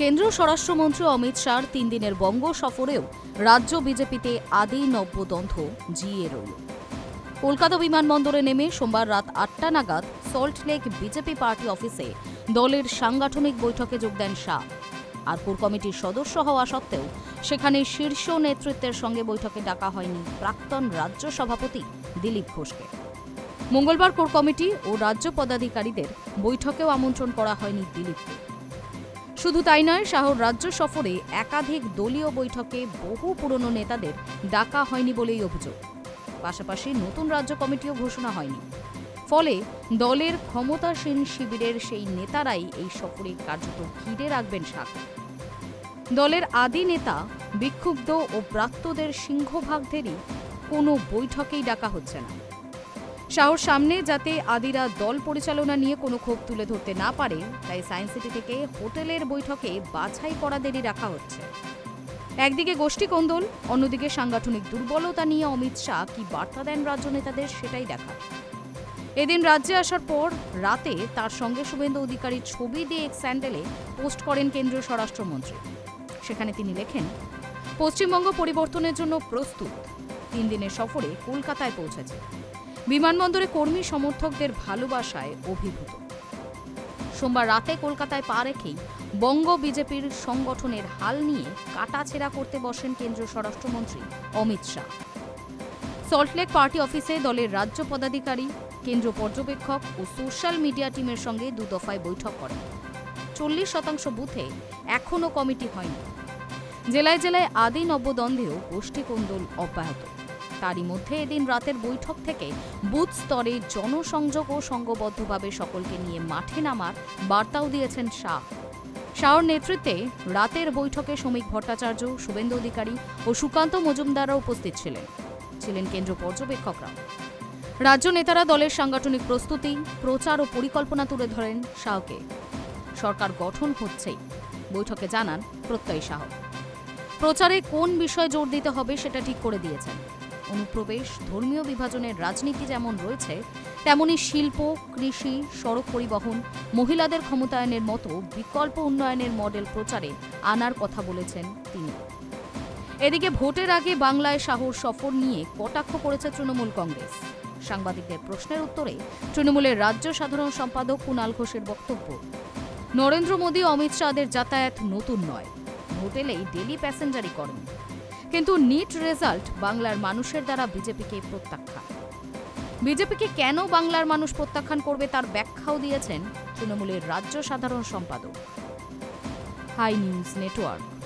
কেন্দ্রীয় স্বরাষ্ট্রমন্ত্রী অমিত শাহর তিন দিনের বঙ্গ সফরেও রাজ্য বিজেপিতে আদি নব্যদ্বন্দ্ব জিয়ে রইল। কলকাতা বিমানবন্দরে নেমে সোমবার রাত আটটা নাগাদ সল্টলেক বিজেপি পার্টি অফিসে দলের সাংগঠনিক বৈঠকে যোগ দেন শাহ। আর কোর কমিটির সদস্য হওয়া সত্ত্বেও সেখানে শীর্ষ নেতৃত্বের সঙ্গে বৈঠকে ডাকা হয়নি প্রাক্তন রাজ্য সভাপতি দিলীপ ঘোষকে। মঙ্গলবার কোর কমিটি ও রাজ্য পদাধিকারীদের বৈঠকেও আমন্ত্রণ করা হয়নি দিলীপকে। শুধু তাই নয়, শাহর রাজ্য সফরে একাধিক দলীয় বৈঠকে বহু পুরনো নেতাদের ডাকা হয়নি বলেই অভিযোগ। পাশাপাশি নতুন রাজ্য কমিটিও ঘোষণা হয়নি। ফলে দলের ক্ষমতাসীন শিবিরের সেই নেতারাই এই সফরে কার্যত ঘিরে রাখবেন শাহ। দলের আদি নেতা, বিক্ষুব্ধ ও প্রাপ্তদের সিংহভাগদেরই কোনো বৈঠকেই ডাকা হচ্ছে না। শাহর সামনে যাতে আদিরা দল পরিচালনা নিয়ে কোনো ক্ষোভ তুলে ধরতে না পারে, তাই সায়েন্স সিটি থেকে হোটেলের বৈঠকে বাছাই করাদেরই রাখা হচ্ছে। একদিকে গোষ্ঠী কোন্দল, অন্যদিকে সাংগঠনিক দুর্বলতা নিয়ে অমিত শাহ কি বার্তা দেন রাজ্য নেতাদের সেটাই দেখা এদিন রাজ্যে আসার পর রাতে তার সঙ্গে শুভেন্দু অধিকারীর ছবি দিয়ে এক স্যান্ডেলে পোস্ট করেন কেন্দ্রীয় স্বরাষ্ট্রমন্ত্রী। সেখানে তিনি লেখেন, পশ্চিমবঙ্গ পরিবর্তনের জন্য প্রস্তুত, তিন দিনের সফরে কলকাতায় পৌঁছেছে। বিমানবন্দরে কর্মী সমর্থকদের ভালোবাসায় অভিভূত। সোমবার রাতে কলকাতায় পা রেখেই বঙ্গ বিজেপির সংগঠনের হাল নিয়ে কাটাছেড়া করতে বসেন কেন্দ্রীয় স্বরাষ্ট্রমন্ত্রী অমিত শাহ। সল্টলেক পার্টি অফিসে দলের রাজ্য পদাধিকারী কেন্দ্র পর্যবেক্ষক ও সোশ্যাল মিডিয়া টিমের সঙ্গে দু দফায় বৈঠক করেন। চল্লিশ শতাংশ বুথে এখনও কমিটি হয়নি। জেলায় জেলায় আদি নবদ্বন্দ্বেও গোষ্ঠী কোন্দল অব্যাহত। তারই মধ্যে এদিন রাতের বৈঠক থেকে বুথ স্তরে জনসংযোগ ও সংঘবদ্ধভাবে সকলকে নিয়ে মাঠে নামার বার্তাও দিয়েছেন শাহ। শাহর নেতৃত্বে রাতের বৈঠকে শ্রমিক ভট্টাচার্য, শুভেন্দু অধিকারী ও সুকান্ত মজুমদাররা উপস্থিত ছিলেন। ছিলেন কেন্দ্র পর্যবেক্ষকরা। রাজ্য নেতারা দলের সাংগঠনিক প্রস্তুতি, প্রচার ও পরিকল্পনা তুলে ধরেন শাহকে। সরকার গঠন হচ্ছেই বৈঠকে জানান প্রত্যয় শাহ। প্রচারে কোন বিষয়ে জোর দিতে হবে সেটা ঠিক করে দিয়েছেন। অনুপ্রবেশ, ধর্মীয় বিভাজনের রাজনীতি যেমন রয়েছে, তেমনি শিল্প, কৃষি, সড়ক পরিবহন, মহিলাদের ক্ষমতায়নের মতো বিকল্প উন্নয়নের মডেল প্রচারে আনার কথা বলেছেন তিনি। এদিকে ভোটের আগে বাংলায় শাহর সফর নিয়ে কটাক্ষ করেছে তৃণমূল কংগ্রেস। সাংবাদিকদের প্রশ্নের উত্তরে তৃণমূলের রাজ্য সাধারণ সম্পাদক কুণাল ঘোষের বক্তব্য, নরেন্দ্র মোদী অমিত শাহদের যাতায়াত নতুন নয়। হোটেলেই ডেলি প্যাসেঞ্জারই করেন। কিন্তু নিট রেজাল্ট বাংলার মানুষের দ্বারা বিজেপিকে প্রত্যাখ্যান। বিজেপিকে কেন বাংলার মানুষ প্রত্যাখ্যান করবে তার ব্যাখ্যাও দিয়েছেন তৃণমূলের রাজ্য সাধারণ সম্পাদক। High news network.